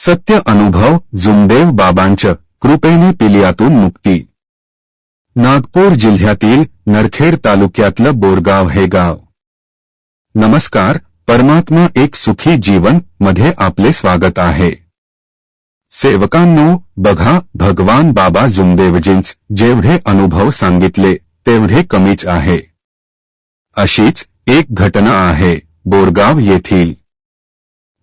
सत्य अनुभव जुमदेव बाबांच्या कृपेने पिलियातून मुक्ती. नागपूर जिल्ह्यातील नरखेड तालुक्यातलं बोरगाव हे गाव. नमस्कार परमात्मा एक सुखी जीवनमध्ये आपले स्वागत आहे. सेवकांनो बघा भगवान बाबा जुमदेवजींच जेवढे अनुभव सांगितले तेवढे कमीच आहे. अशीच एक घटना आहे बोरगाव येथील.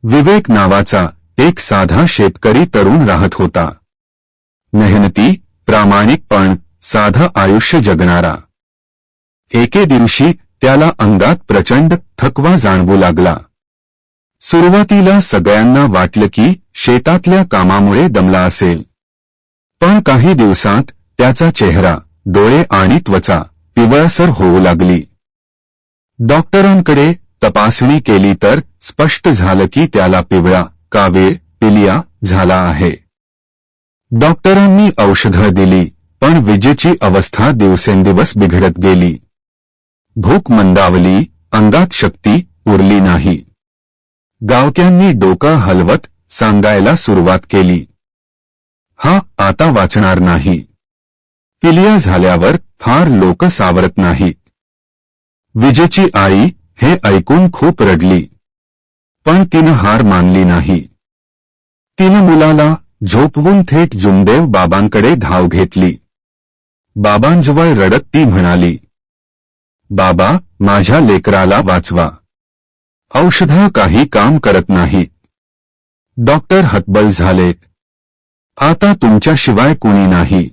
विवेक नावाचा एक साधा शेतकरी तरुण राहत होता. मेहनती प्रामाणिकपण साधं आयुष्य जगणारा. एके दिवशी त्याला अंगात प्रचंड थकवा जाणवू लागला. सुरुवातीला सगळ्यांना वाटलं की शेतातल्या कामामुळे दमला असेल. पण काही दिवसांत त्याचा चेहरा डोळे आणि त्वचा पिवळसर होऊ लागली. डॉक्टरांकडे तपासणी केली तर स्पष्ट झालं की त्याला पिवळा कावीळ पिलिया झाला आहे. डॉक्टरांनी औषधं दिली पण विजेची अवस्था दिवसेंदिवस बिघडत गेली. भूक मंदावली अंगात शक्ती उरली नाही. गावक्यांनी डोकं हलवत सांगायला सुरुवात केली. हा आता वाचणार नाही. पिलिया झाल्यावर फार लोक सावरत नाहीत. विजेची आई हे ऐकून खूप रडली. पण तिनं हार मानली नाही. तिनं मुलाला झोपवून थेट जुमदेव बाबांकडे धाव घेतली. बाबांजवळ रडत ती म्हणाली बाबा माझ्या लेकराला वाचवा. औषधं काही काम करत नाहीत डॉक्टर हतबल झालेत आता तुमच्याशिवाय कुणी नाही.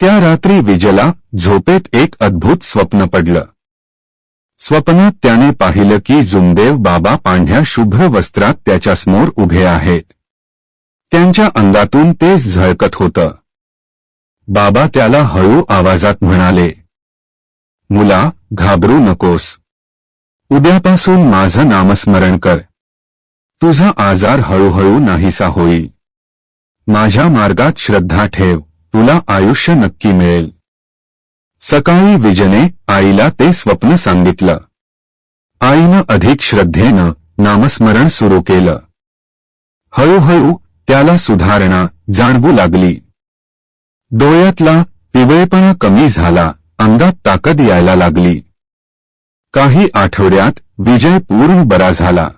त्या रात्री विजला झोपेत एक अद्भुत स्वप्न पडलं. स्वप्नात त्याने पाहिलं की जुमदेव बाबा पांढ्या शुभ्र वस्त्रात त्याच्यासमोर उभे आहेत. त्यांच्या अंगातून तेच झळकत होतं. बाबा त्याला हळू आवाजात म्हणाले मुला घाबरू नकोस. उद्यापासून माझं नामस्मरण कर. तुझा आजार हळूहळू नाहीसा होईल. माझ्या मार्गात श्रद्धा ठेव. तुला आयुष्य नक्की मिळेल. सकाळी विजने आईला ते स्वप्न सांगितलं. आईनं अधिक श्रद्धेनं नामस्मरण सुरू केलं. हळूहळू त्याला सुधारणा जाणवू लागली. डोळ्यातला पिवळेपणा कमी झाला अंगात ताकद यायला लागली. काही आठवड्यात विजय पूर्ण बरा झाला.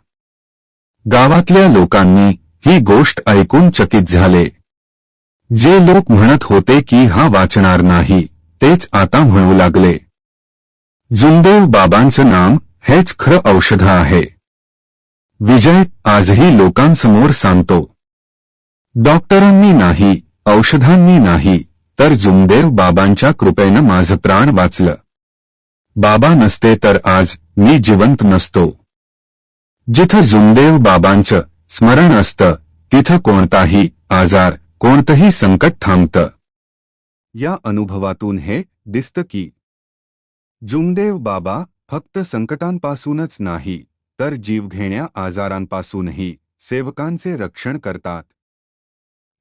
गावातल्या लोकांनी ही गोष्ट ऐकून चकित झाले. जे लोक म्हणत होते की हा वाचणार नाही तेच आता म्हणू लागले. जुमदेव बाबांचं नाम हेच खरं औषध आहे. विजय आजही लोकांसमोर सांगतो. डॉक्टरांनी नाही औषधांनी नाही तर जुमदेव बाबांच्या कृपेनं माझं प्राण वाचलं. बाबा नसते तर आज मी जिवंत नसतो. जिथं जुमदेव बाबांचं स्मरण असतं तिथं कोणताही आजार कोणतंही संकट थांबतं. या अनुभवातून हे दिसतं की जुमदेव बाबा फक्त संकटांपासूनच नाही, तर जीवघेण्या आजारांपासूनही सेवकांचे रक्षण करतात.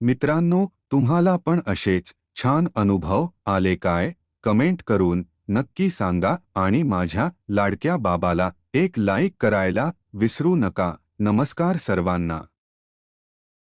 मित्रांनो, तुम्हाला पण असेच छान अनुभव आले काय? कमेंट करून नक्की सांगा आणि माझ्या लाडक्या बाबाला एक लाईक करायला विसरू नका. नमस्कार सर्वांना.